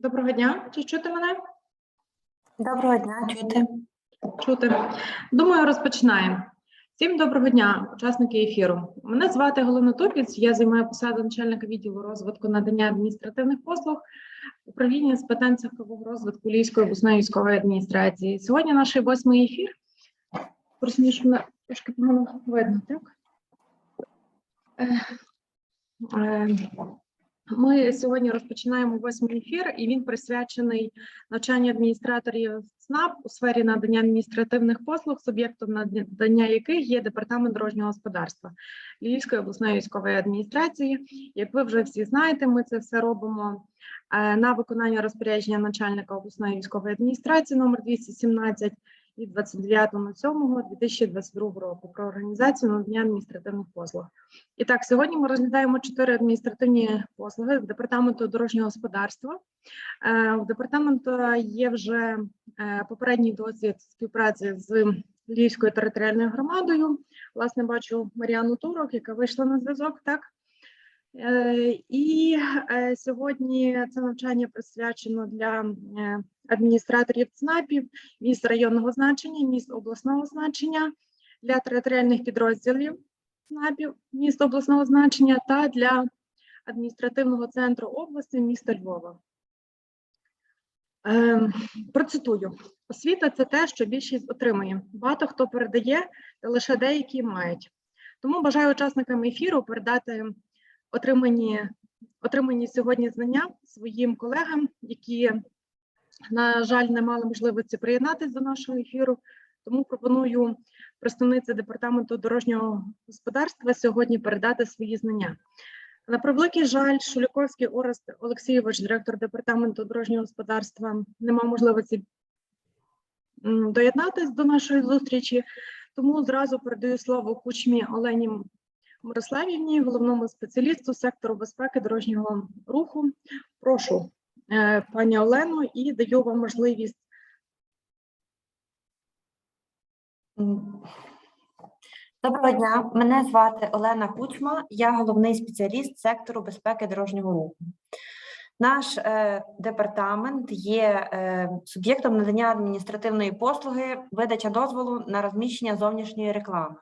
Доброго дня. Чи чути мене? Доброго дня, чути. Чути. Думаю, розпочинаємо. Всім доброго дня, учасники ефіру. Мене звати Галина Тупіць, я займаю посаду начальника відділу розвитку надання адміністративних послуг управління з питань цифрового розвитку Львівської обласної військової адміністрації. Сьогодні наш восьмий ефір. Просто мене трошки погано видно, так? Е, е, Ми сьогодні розпочинаємо восьмий ефір, і він присвячений навчанню адміністраторів ЦНАП у сфері надання адміністративних послуг, суб'єктом надання яких є департамент дорожнього господарства Львівської обласної військової адміністрації. Як ви вже всі знаєте, ми це все робимо е, на виконання розпорядження начальника обласної військової адміністрації номер 217 від 29.07.2022 року про організацію надання адміністративних послуг. І так, сьогодні ми розглядаємо чотири адміністративні послуги департаменту дорожнього господарства. Е, У департаменту є вже е, попередній досвід співпраці з Львівською територіальною громадою. Власне, бачу Маріану Турок, яка вийшла на зв'язок. Так Е, і е, сьогодні це навчання присвячено для е, адміністраторів ЦНАПів, міст районного значення, міст обласного значення для територіальних підрозділів ЦНАПів, міст обласного значення та для адміністративного центру області міста Львова. Ем, Процитую: освіта це те, що більшість отримує. Багато хто передає, та лише деякі мають. Тому бажаю учасникам ефіру передати отримані, отримані сьогодні знання своїм колегам, які, на жаль, не мали можливості приєднатися до нашого ефіру. Тому пропоную представниці департаменту дорожнього господарства сьогодні передати свої знання. На превеликий жаль, Шуліковський Орест Олексійович, директор департаменту дорожнього господарства, не мав можливості м, доєднатись до нашої зустрічі, тому зразу передаю слово кучмі Олені Мирославівні, головному спеціалісту сектору безпеки дорожнього руху. Прошу, е, пані Олену, і даю вам можливість. Доброго дня, мене звати Олена Кучма, я головний спеціаліст сектору безпеки дорожнього руху. Наш е, департамент є е, суб'єктом надання адміністративної послуги, видача дозволу на розміщення зовнішньої реклами.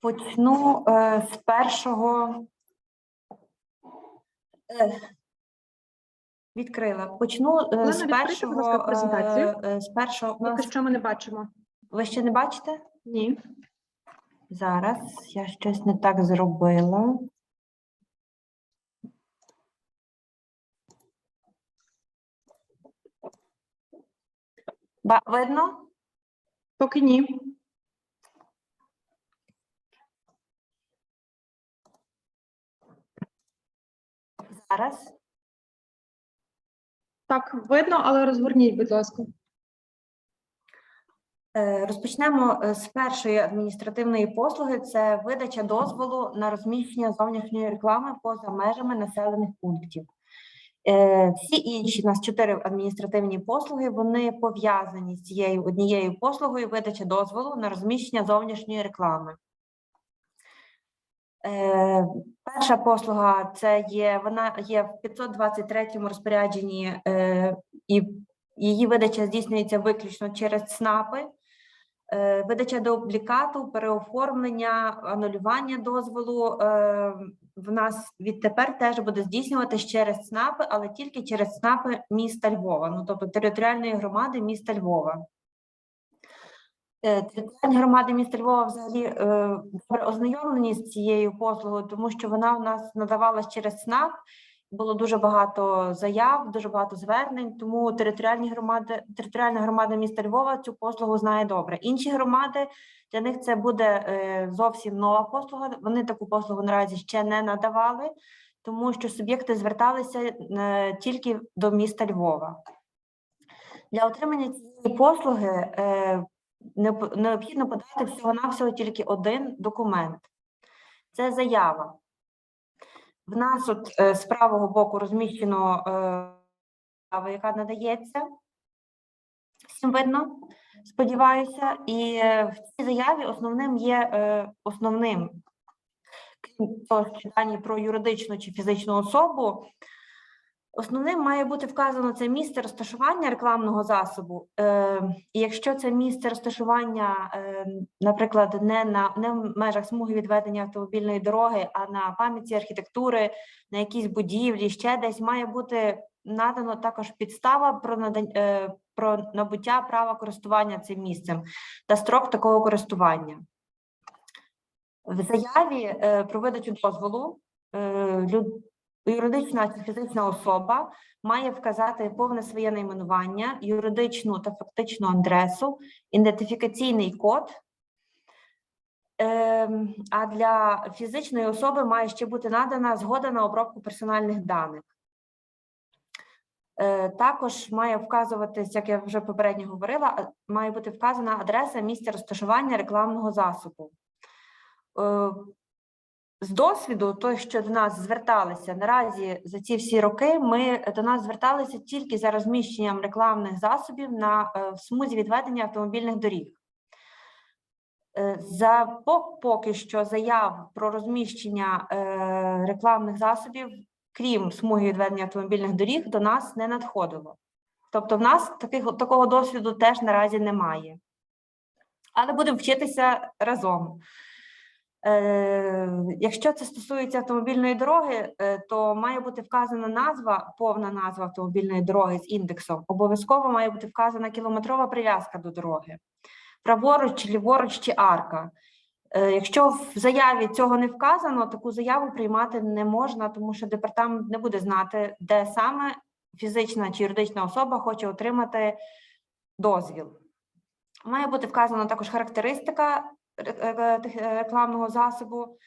Почну е, з першого. Е, відкрила. Почну е, Олена, з відкрийте, будь першого. ласка, презентацію. е, е, з першого у Поки нас- що ми не бачимо. ви ще не бачите? Ні. Зараз я щось не так зробила. Ба, видно? Поки ні. Зараз. Так, видно, але розгорніть, будь ласка. Е, Розпочнемо е, з першої адміністративної послуги. Це видача дозволу на розміщення зовнішньої реклами поза межами населених пунктів. Е, Всі інші у нас чотири адміністративні послуги. Вони пов'язані з цією однією послугою видача дозволу на розміщення зовнішньої реклами. Е, Перша послуга це є вона є в 523 розпорядженні, е, і її видача здійснюється виключно через ЦНАПи. Е, Видача дублікату, переоформлення, анулювання дозволу в нас відтепер теж буде здійснюватись через ЦНАПи, але тільки через ЦНАПи міста Львова, ну тобто територіальної громади міста Львова. Е, Територіальні громади міста Львова взагалі е, добре ознайомлені з цією послугою, тому що вона у нас надавалась через ЦНАП. Було дуже багато заяв, дуже багато звернень. Тому територіальні громади, територіальна громада міста Львова цю послугу знає добре. Інші громади для них це буде е, зовсім нова послуга. Вони таку послугу наразі ще не надавали, тому що суб'єкти зверталися е, тільки до міста Львова. Для отримання цієї послуги е, необхідно подати всього-навсього тільки один документ. Це заява. В нас от е, з правого боку розміщено е, заява, яка надається. Всім видно, сподіваюся. І е, в цій заяві основним є основним, крім того, що дані про юридичну чи фізичну особу, Основним має бути вказано це місце розташування рекламного засобу. Е, і якщо це місце розташування, е, наприклад, не на не в межах смуги відведення автомобільної дороги, а на пам'ятці архітектури, на якійсь будівлі, ще десь має бути надано також підстава про надань, е, про набуття права користування цим місцем та строк такого користування. В заяві про видачу дозволу юридична чи фізична особа має вказати повне своє найменування, юридичну та фактичну адресу, ідентифікаційний код. Ем, А для фізичної особи має ще бути надана згода на обробку персональних даних. Е, Також має вказуватись, як я вже попередньо говорила, має бути вказана адреса місця розташування рекламного засобу. З досвіду, той, що до нас зверталися наразі за ці всі роки, ми до нас зверталися тільки за розміщенням рекламних засобів на е, в смузі відведення автомобільних доріг. Е, За поки що заяв про розміщення е, рекламних засобів, крім смуги відведення автомобільних доріг, до нас не надходило. Тобто, в нас таких, такого досвіду теж наразі немає. Але будемо вчитися разом. Е, Якщо це стосується автомобільної дороги, е, то має бути вказана назва, повна назва автомобільної дороги з індексом. Обов'язково має бути вказана кілометрова прив'язка до дороги, праворуч, ліворуч чи арка. Е, Якщо в заяві цього не вказано, таку заяву приймати не можна, тому що департамент не буде знати, де саме фізична чи юридична особа хоче отримати дозвіл. Має бути вказана також характеристика рекламного засобу.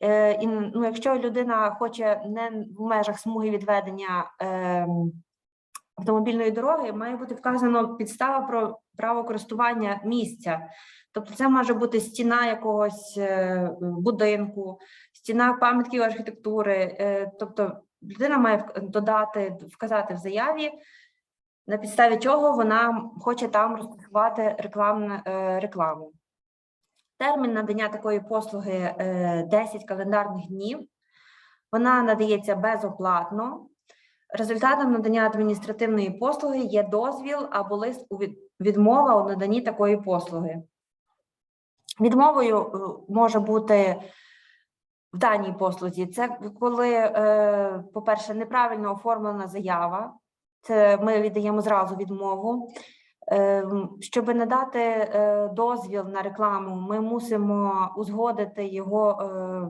Е, І ну, якщо людина хоче не в межах смуги відведення ем, автомобільної дороги, має бути вказано підстава про право користування місця. Тобто це може бути стіна якогось е, будинку, стіна пам'ятків архітектури. е, Тобто людина має додати, вказати в заяві, на підставі чого вона хоче там розташувати е, рекламу. Термін надання такої послуги е, 10 календарних днів. Вона надається безоплатно. Результатом надання адміністративної послуги є дозвіл або лист у відмова у наданні такої послуги. Відмовою е, може бути в даній послузі. Це коли, е, по-перше, неправильно оформлена заява. Це ми віддаємо зразу відмову. Щоб надати е, дозвіл на рекламу, ми мусимо узгодити його е,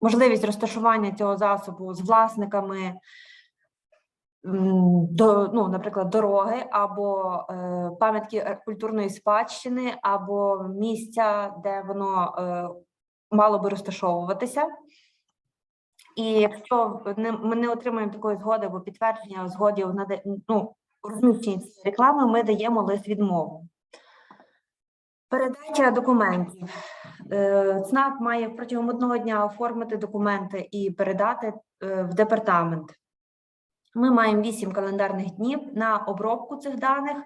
можливість розташування цього засобу з власниками до, ну, наприклад, дороги або е, пам'ятки культурної спадщини, або місця, де воно мало би розташовуватися. І якщо ми не отримаємо такої згоди або підтвердження згоді в нада- ну, розміщенні цієї реклами, ми даємо лист відмову. Передача документів. Е, ЦНАП має протягом одного дня оформити документи і передати е, в департамент. Ми маємо 8 календарних днів на обробку цих даних,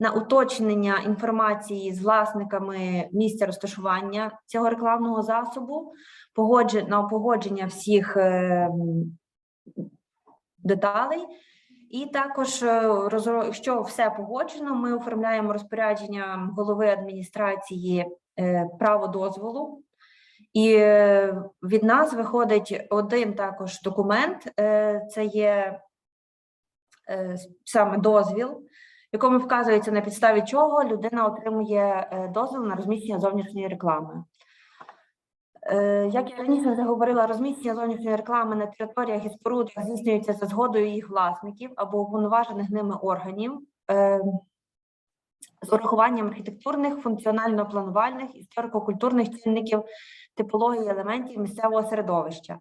на уточнення інформації з власниками місця розташування цього рекламного засобу, на погодження всіх е, деталей. І також, е, якщо все погоджено, ми оформляємо розпорядження голови адміністрації е, право дозволу. І е, від нас виходить один також документ, це є саме дозвіл, в якому вказується на підставі чого людина отримує дозвіл на розміщення зовнішньої реклами. Е, Як я раніше вже говорила, розміщення зовнішньої реклами на територіях і спорудах здійснюється за згодою їх власників або уповноважених ними органів е, з урахуванням архітектурних, функціонально-планувальних, історико-культурних чинників, типології елементів місцевого середовища.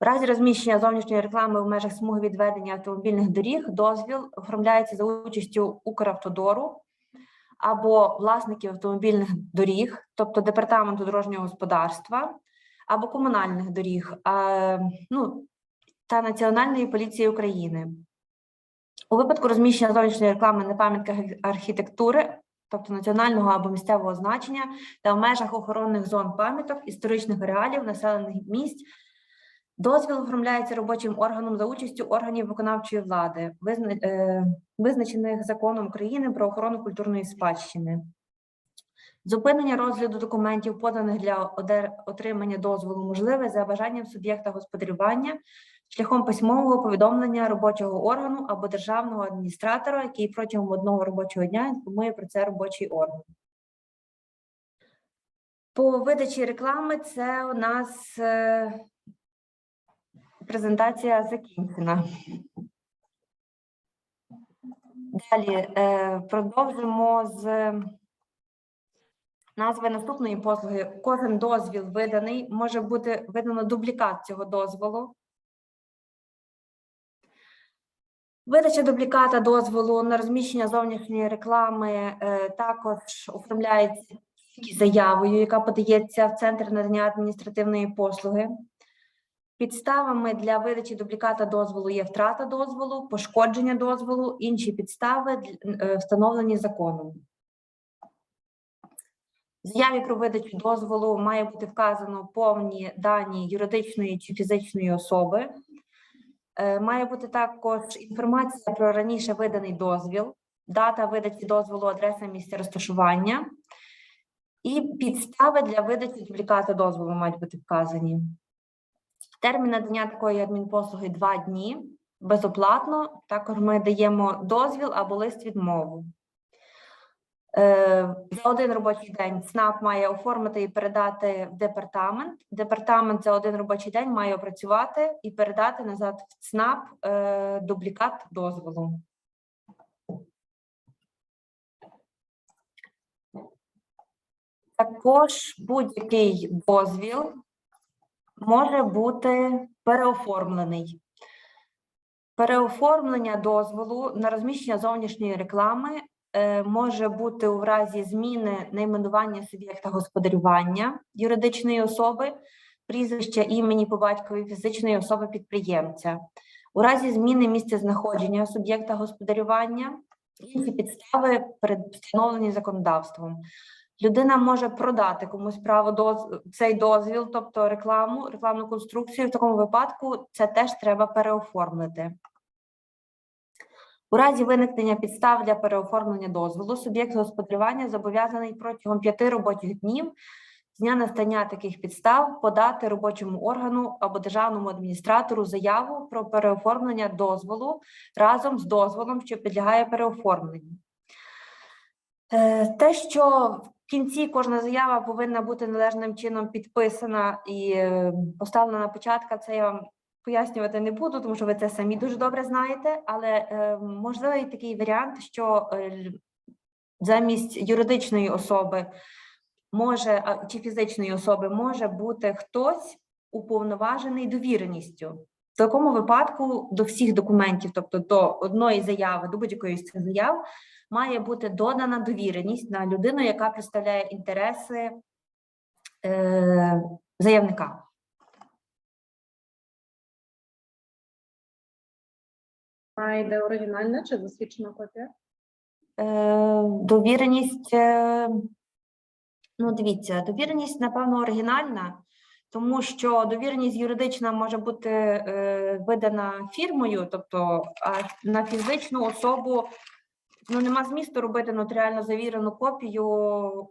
В разі розміщення зовнішньої реклами в межах смуги відведення автомобільних доріг дозвіл оформляється за участю Укравтодору або власників автомобільних доріг, тобто департаменту дорожнього господарства, або комунальних доріг, ну, та Національної поліції України. У випадку розміщення зовнішньої реклами на пам'ятках архітектури, тобто національного або місцевого значення, та в межах охоронних зон пам'яток, історичних реалів, населених місць, Дозвіл оформляється робочим органом за участю органів виконавчої влади, е, визначених законом України про охорону культурної спадщини. Зупинення розгляду документів, поданих для отримання дозволу, можливе за бажанням суб'єкта господарювання шляхом письмового повідомлення робочого органу або державного адміністратора, який протягом одного робочого дня інформує про це робочий орган. По видачі реклами це у нас е, презентація закінчена. Далі е, продовжимо з назви наступної послуги. Кожен дозвіл виданий, може бути видано дублікат цього дозволу. Видача дубліката дозволу на розміщення зовнішньої реклами е, також оформляється заявою, яка подається в центр надання адміністративної послуги. Підставами для видачі дубліката дозволу є втрата дозволу, пошкодження дозволу, інші підстави е, встановлені законом. В заяві про видачу дозволу має бути вказано повні дані юридичної чи фізичної особи. Е, Має бути також інформація про раніше виданий дозвіл, дата видачі дозволу, адреса місця розташування і підстави для видачі дубліката дозволу мають бути вказані. Термін надання такої адмінпослуги два дні безоплатно. Також ми даємо дозвіл або лист відмову. Е, За один робочий день ЦНАП має оформити і передати в департамент. Департамент за один робочий день має опрацювати і передати назад в ЦНАП е, дублікат дозволу. Також будь-який дозвіл може бути переоформлений. Переоформлення дозволу на розміщення зовнішньої реклами е, може бути у разі зміни найменування суб'єкта господарювання юридичної особи, прізвища імені по батькові фізичної особи підприємця. У разі зміни місця знаходження суб'єкта господарювання інші підстави встановлені законодавством. Людина може продати комусь право доз... цей дозвіл, тобто рекламу, рекламну конструкцію. В такому випадку це теж треба переоформити. У разі виникнення підстав для переоформлення дозволу суб'єкт господарювання зобов'язаний протягом п'яти робочих днів з дня настання таких підстав подати робочому органу або державному адміністратору заяву про переоформлення дозволу разом з дозволом, що підлягає переоформленню. Е, Те, що в кінці кожна заява повинна бути належним чином підписана і е, поставлена на початку, це я вам пояснювати не буду, тому що ви це самі дуже добре знаєте. Але е, можливий такий варіант, що е, замість юридичної особи може чи фізичної особи може бути хтось уповноважений довіреністю. В такому випадку до всіх документів, тобто до одної заяви, до будь-якої з цих заяв, має бути додана довіреність на людину, яка представляє інтереси е, заявника. А йде оригінальна чи засвідчена копія? Е, довіреність, е, ну дивіться, довіреність, напевно, оригінальна, тому що довіреність юридична може бути е, видана фірмою, тобто а на фізичну особу ну, нема змісту робити нотаріально завірену копію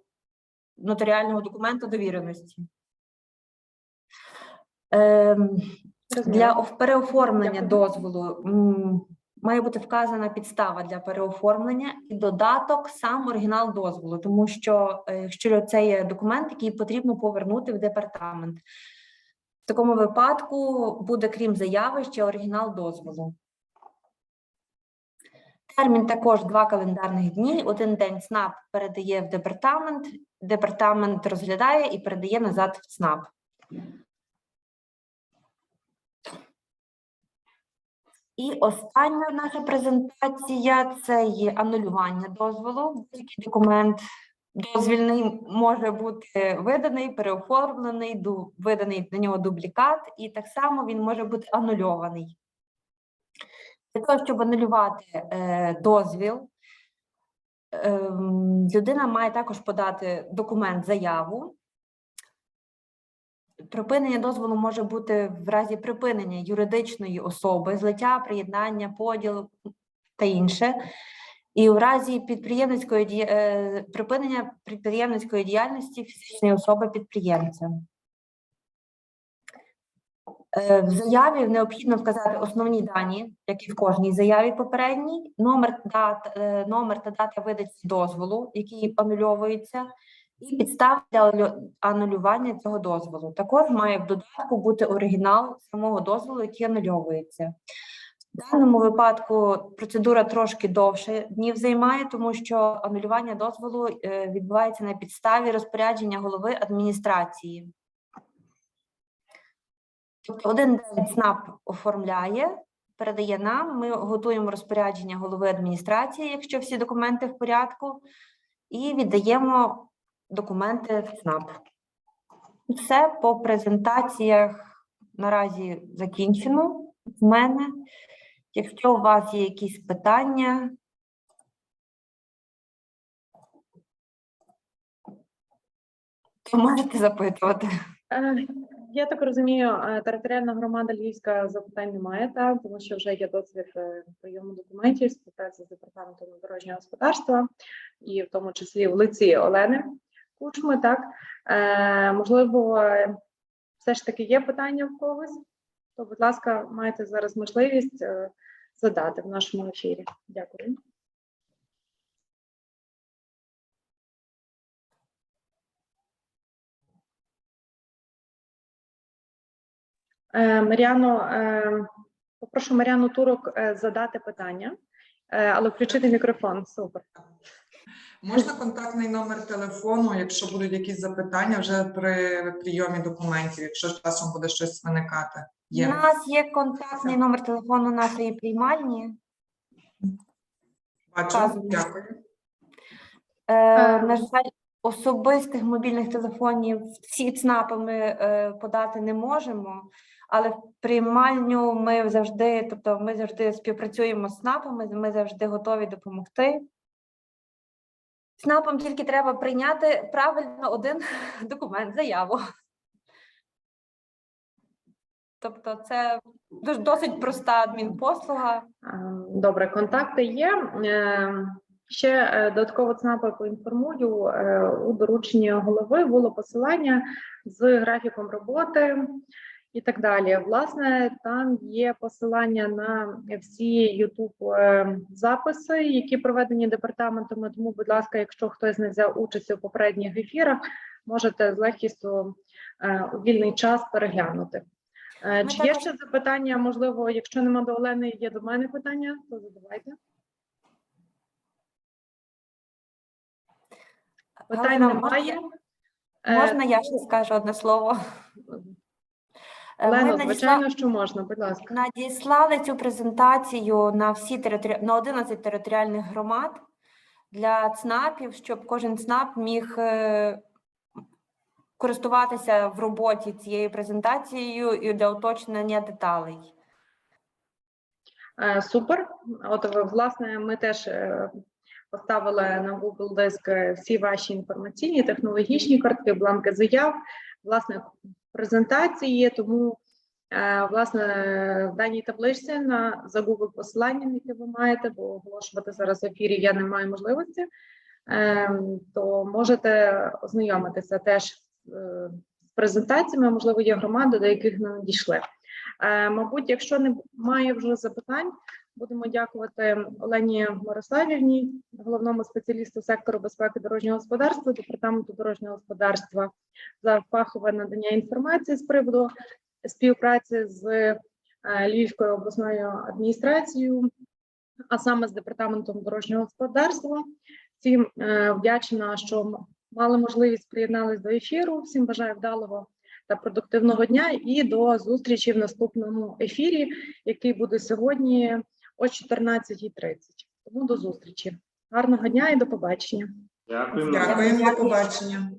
нотаріального документа довіреності. Ем, для переоформлення дозволу має бути вказана підстава для переоформлення і додаток сам оригінал дозволу, тому що е, якщо це є документ, який потрібно повернути в департамент. В такому випадку буде, крім заяви, ще оригінал дозволу. Термін також два календарних дні. Один день ЦНАП передає в департамент, департамент розглядає і передає назад в ЦНАП. І остання наша презентація це є анулювання дозволу. Будь-який документ дозвільний може бути виданий, переоформлений, виданий на нього дублікат, і так само він може бути анульований. Для того, щоб анулювати е, дозвіл, ем, людина має також подати документ заяву. Припинення дозволу може бути в разі припинення юридичної особи, злиття, приєднання, поділ та інше. І в разі підприємницької е, припинення підприємницької діяльності фізичної особи підприємця. Е, В заяві необхідно вказати основні дані, як і в кожній заяві попередній, номер, дат, е, номер та дата видачі дозволу, який анульовується, і підстав для анулювання цього дозволу. Також має в додатку бути оригінал самого дозволу, який анульовується. В даному випадку процедура трошки довше днів займає, тому що анулювання дозволу е, відбувається на підставі розпорядження голови адміністрації. Тобто один день ЦНАП оформляє, передає нам, ми готуємо розпорядження голови адміністрації, якщо всі документи в порядку, і віддаємо документи в ЦНАП. Все по презентаціях наразі закінчено в мене. Якщо у вас є якісь питання, то можете запитувати. Я так розумію, е, територіальна громада Львівська запитань немає, так, тому що вже є досвід е, прийому документів, співпраці з департаментом дорожнього господарства, і в тому числі в лиці Олени Кучми. Так е, можливо, все ж таки є питання в когось, то, будь ласка, маєте зараз можливість е, задати в нашому ефірі. Дякую. Е, Мар'яно, е, попрошу Мар'яну Турок е, задати питання, але включити мікрофон. Супер. Можна контактний номер телефону, якщо будуть якісь запитання вже при прийомі документів, якщо часом буде щось виникати. Є. У нас є контактний номер телефону нашої приймальні. Бачу, дякую. Е, на жаль, особистих мобільних телефонів всі ЦНАПи ми е, подати не можемо, але в приймальню ми завжди, тобто ми завжди співпрацюємо з ЦНАПами, ми завжди готові допомогти. ЦНАПам тільки треба прийняти правильно один документ, заяву. Тобто це досить проста адмінпослуга. Добре, контакти є. Е, Ще е, додатково ЦНАПа поінформую. е, У дорученні голови було посилання з графіком роботи і так далі. Власне, там є посилання на всі YouTube е, записи, які проведені департаментами. Тому, будь ласка, якщо хтось не взяв участь у попередніх ефірах, можете з легкістю е, у вільний час переглянути. Е, Ми Чи є ще запитання? Можливо, якщо нема до Олени, є до мене питання, то задавайте. Питань Галина, немає. можна- Можна я ще скажу одне слово? Е, ми звичайно, що можна, будь ласка. Надіслали цю презентацію на всі територі... на 11 територіальних громад для ЦНАПів, щоб кожен ЦНАП міг е, користуватися в роботі цією презентацією і для уточнення деталей. Е, Супер. От власне, ми теж е, поставили на Google Диск всі ваші інформаційні, технологічні картки, бланки заяв, власне, презентації. Тому, е, власне, в даній табличці на за Google посиланням, яке ви маєте, бо оголошувати зараз в ефірі я не маю можливості, е, то можете ознайомитися теж е, з презентаціями. Можливо, є громади, до яких не надійшли. Мабуть, якщо немає вже запитань, будемо дякувати Олені Мирославівні, головному спеціалісту сектору безпеки дорожнього господарства, департаменту дорожнього господарства за фахове надання інформації з приводу співпраці з е, Львівською обласною адміністрацією, а саме з департаментом дорожнього господарства. Всім е, вдячна, що мали можливість приєднатися до ефіру. Всім бажаю вдалого та продуктивного дня і до зустрічі в наступному ефірі, який буде сьогодні о 14.30. Тому до зустрічі. Гарного дня і до побачення. Дякуємо. Дякуємо, до побачення.